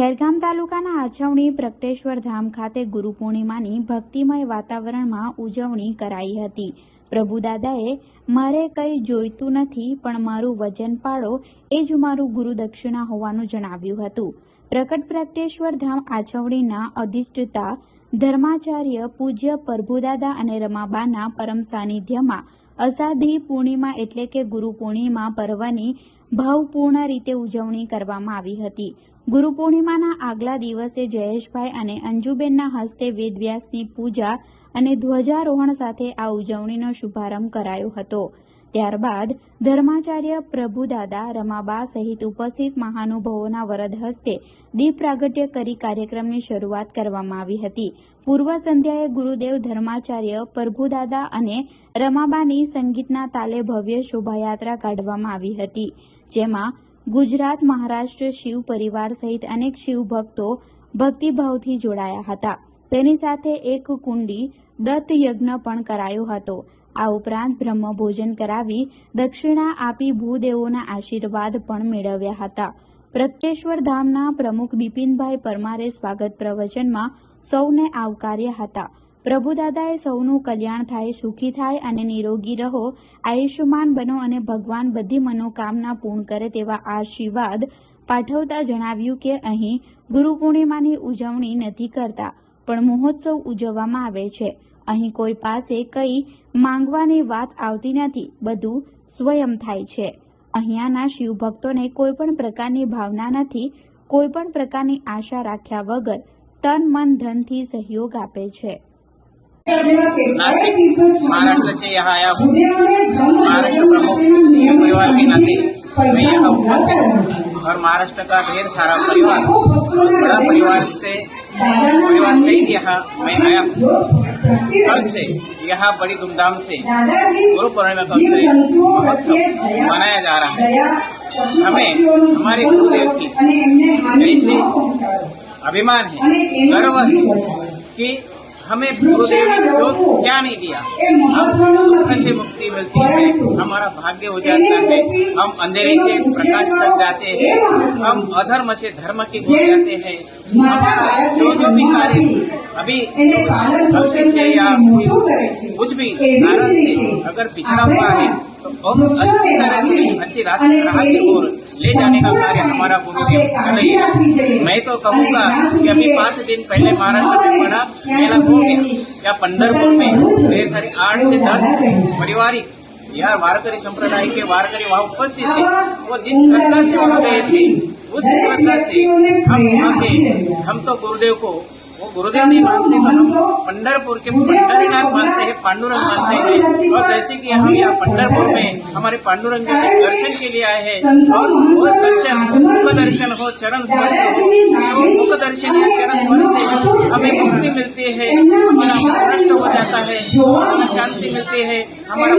ખેરગામ તાલુકાના આછવણી પ્રગટેશ્વર ધામ ખાતે ગુરુ પૂર્ણિમાની ભક્તિમય વાતાવરણમાં ઉજવણી કરાઈ હતી. પ્રભુદાદાએ મારે કંઈ જોઈતું નથી, પણ મારું વજન પાડો એ જ મારું ગુરુ દક્ષિણા હોવાનું જણાવ્યું હતું. પ્રકટ પ્રગટેશ્વર ધામ આછવણીના અધિષ્ઠતા, ધર્માચાર્ય પૂજ્ય પ્રભુદાદા અને રમાબાના પરમ સાનિધ્યમાં અષાઢી પૂર્ણિમા એટલે કે ગુરુ પૂર્ણિમા પર્વની ભાવપૂર્ણ રીતે ઉજવણી કરવામાં આવી હતી. ગુરુ પૂર્ણિમાના આગલા દિવસે જયેશભાઈ અને અંજુબેનના હસ્તે વેદવ્યાસની પૂજા અને ધ્વજારોહણ સાથે આ ઉજવણીનો શુભારંભ કરાયો હતો. ત્યારબાદ ધર્માચાર્ય પ્રભુદાદા રમાબા સહિત ઉપસ્થિત મહાનુભાવોના વરદ હસ્તે દીપ પ્રાગટ્ય કરી કાર્યક્રમની શરૂઆત કરવામાં આવી હતી. પૂર્વ સંધ્યાએ ગુરુદેવ ધર્માચાર્ય પ્રભુદાદા અને રમાબાની સંગીતના તાલે ભવ્ય શોભાયાત્રા કાઢવામાં આવી હતી, જેમાં ગુજરાત, મહારાષ્ટ્ર શિવ પરિવાર સહિત અનેક શિવ ભક્તો ભક્તિભાવથી જોડાયા હતા. તેની સાથે એક કુંડી દત્ત યજ્ઞ પણ કરાયો હતો. આ ઉપરાંત બ્રહ્મભોજન કરાવી દક્ષિણા આપી ભૂદેવોના આશીર્વાદ પણ મેળવ્યા હતા. પ્રગટેશ્વર ધામના પ્રમુખ બિપિનભાઈ પરમારે સ્વાગત પ્રવચનમાં સૌને આવકાર્યા હતા. પ્રભુદાદાએ સૌનું કલ્યાણ થાય, સુખી થાય અને નિરોગી રહો. આયુષ્યમાન બનો અને ભગવાન બધી મનોકામના પૂર્ણ કરે તેવા આશીર્વાદ પાઠવતા જણાવ્યું કે અહીં ગુરુ પૂર્ણિમાની ઉજવણી નથી કરતા, પણ મહોત્સવ ઉજવવામાં આવે છે. અહીં કોઈ પાસે કંઈ માંગવાની વાત આવતી નથી, બધું સ્વયં થાય છે. અહીંયાના શિવભક્તોને કોઈ પણ પ્રકારની ભાવના નથી, કોઈ પણ પ્રકારની આશા રાખ્યા વગર તન મન ધનથી સહયોગ આપે છે. महाराष्ट्र से यहाँ आया हूँ महाराष्ट्र प्रमुख परिवार के नाते मैं यहाँ हूँ और महाराष्ट्र का ढेर सारा परिवार बड़ा परिवार से परिवार सहित यहाँ मैं आया हूँ कल से यहाँ बड़ी धूमधाम से गुरु पूर्णिमा कल से मनाया जा रहा है हमें हमारे गुरुदेव की ऐसे अभिमान है गर्व है कि हमें गुरुदेव ने जो क्या नहीं दिया हम दुख से मुक्ति मिलती है हमारा भाग्य हो जाता है हम अंधेरे से प्रकाश तक जाते हैं हम अधर्म से धर्म की ओर जाते हैं हमारा जो जो भी कार्य अभी गलती से या कुछ भी कारण से अगर पिछड़ा हुआ है तो बहुत अच्छी तरह से अच्छी रास्ते राह की ओर ले जाने का कार्य हमारा गुरुदेव कर रही है मैं तो कहूँगा कि अभी पाँच दिन पहले महाराष्ट्र में बड़ा मेला हो गया या पंडरपुर में ढेर सारी आठ से दस पारिवारिक या वारकरी संप्रदाय के वारकरी वहाँ उपस्थित थे वो जिस श्रद्धा से वहाँ गए थे उस श्रद्धा से हम वहाँ के हम तो गुरुदेव को वो गुरुदेव नहीं मानते पंडरपुर के पंडरीनाथ मानते हैं, पांडुरंग मानते हैं। और जैसे कि हम यहाँ पंडरपुर में हमारे पांडुरंग के दर्शन के लिए आए हैं, और वो दर्शन, मुख दर्शन हो, चरण तो मुख दर्शन या चरण स्पर्श से हमें मुक्ति मिलती है, हमारा नष्ट हो जाता है, हमें शांति मिलती है, हमारा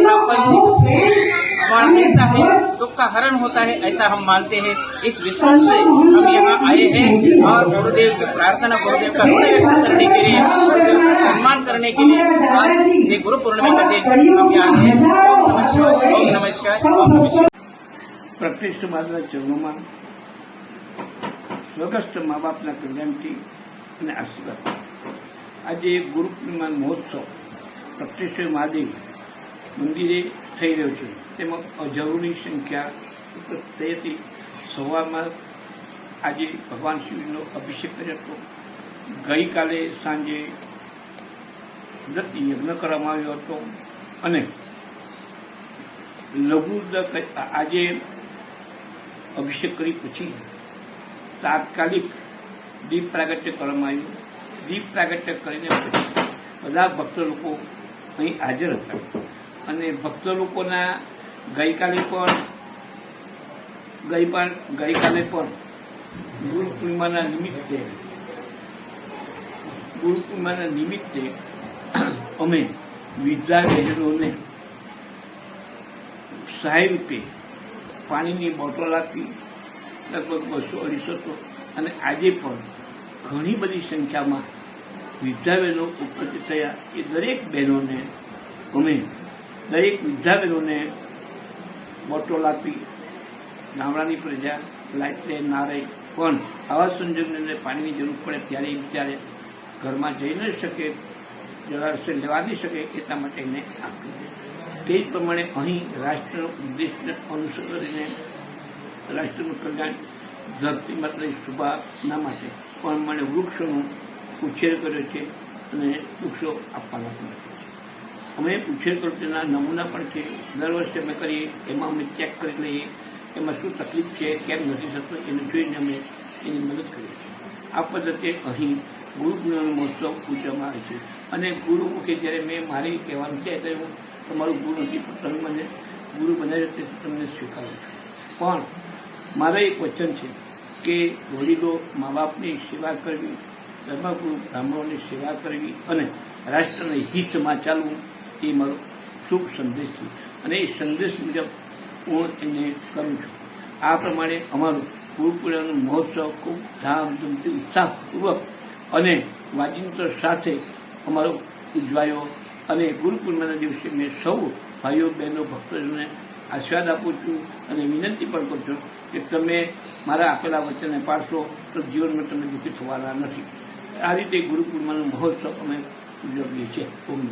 हमारा मिलता है दुख का हरण होता है ऐसा हम मानते हैं इस विश्वास से हम यहाँ आए हैं और गुरुदेव की प्रार्थना गुरुदेव का ऋण व्यक्त करने के लिए गुरुदेव का सम्मान करने के लिए आज ये गुरु पूर्णिमा का दिन हम यहाँ हैं ओम नमः शिवाय ओम नमः शिवाय ओम नमः शिवाय પ્રકૃષ્ટ માતાના ચરણોમાં સ્વગસ્થ મા બાપના કલ્યાણથી અને આશીર્વાદ આજે ગુરુ પૂર્ણિમા મહોત્સવ પ્રકટેશ્વર મહાદેવ મંદિરે થઈ રહ્યો છે. તેમાં હજારોની સંખ્યા થઈ સવારમાં આજે ભગવાન શિવનો અભિષેક કર્યો હતો. ગઈકાલે સાંજે યજ્ઞ કરવામાં આવ્યો હતો. અને લઘુ આજે અભિષેક કરી પછી તાત્કાલિક દીપ પ્રાગટ્ય કરવામાં આવ્યું. દીપ પ્રાગટ્ય કરીને પછી બધા ભક્ત લોકો અહીં હાજર હતા. અને ભક્ત લોકોના ગઈકાલે પણ, ગઈ પણ, ગઈકાલે પણ ગુરુ પૂર્ણિમાના નિમિત્તે, ગુરુ પૂર્ણિમાના નિમિત્તે અમે વિદ્યા બહેનોને સહાય રૂપે પાણીની બોટલ આપી, લગભગ બસો અઢીસો તો અને આજે પણ ઘણી બધી સંખ્યામાં વિદ્યા બહેનો ઉપસ્થિત થયા. એ દરેક બહેનોને અમે દરેક વિદ્યાર્થીઓને બોટલ આપી ગામડાની પ્રજા લાઇટ લે ના રહે. પણ આવા સંજોગની અંદર પાણીની જરૂર પડે ત્યારે એ બિચારે ઘરમાં જઈ ન શકે, જળાશય લેવા નહીં શકે એટલા માટે એને આપી તે જ પ્રમાણે અહીં રાષ્ટ્રનો ઉદ્દેશને અનુસરીને રાષ્ટ્રનું કલ્યાણ ધરતી માત્ર શુભાના માટે, પણ મને વૃક્ષોનો ઉછેર કર્યો છે અને વૃક્ષો આપવાના છે. અમે ઉછેર કર્યો તેના નમૂના પણ છે. દર વર્ષે અમે કરીએ, એમાં અમે ચેક કરી લઈએ એમાં શું તકલીફ છે, કેમ નથી થતો, એને જોઈને અમે એની મદદ કરીએ છીએ. આ પદ્ધતિ અહીં ગુરુ પૂર્ણિમાનો મહોત્સવ ઉજવવામાં આવે છે. અને ગુરુ કે જ્યારે મેં મારી કહેવાનું છે ત્યારે હું તમારું ગુરુ નથી, પણ તમે મને ગુરુ બનાવ્યો તે તમને સ્વીકારું પણ મારા એક વચન છે કે વડીલો મા બાપની સેવા કરવી, ધર્મગુરુ બ્રાહ્મણોની સેવા કરવી અને રાષ્ટ્રના હિતમાં ચાલવું એ મારો શુભ સંદેશ છે. અને એ સંદેશ મુજબ હું એને કરું છું. આ પ્રમાણે અમારું ગુરુપુરાનો મહોત્સવ ખૂબ ધામધૂમથી ઉત્સાહપૂર્વક અને વાજિંત્ર સાથે અમારો ઉજવાયો. અને ગુરુપૂર્ણિમાના દિવસે મેં સૌ ભાઈઓ, બહેનો ભક્તોને આશીર્વાદ આપું છું અને વિનંતી પણ કરું છું કે તમે મારા આપેલા વચનને પાડશો તો જીવનમાં તમે દુઃખી થવાના નથી. આ રીતે ગુરુપૂર્ણિમાનો મહોત્સવ અમે ઉજવીએ છીએ. ઓમ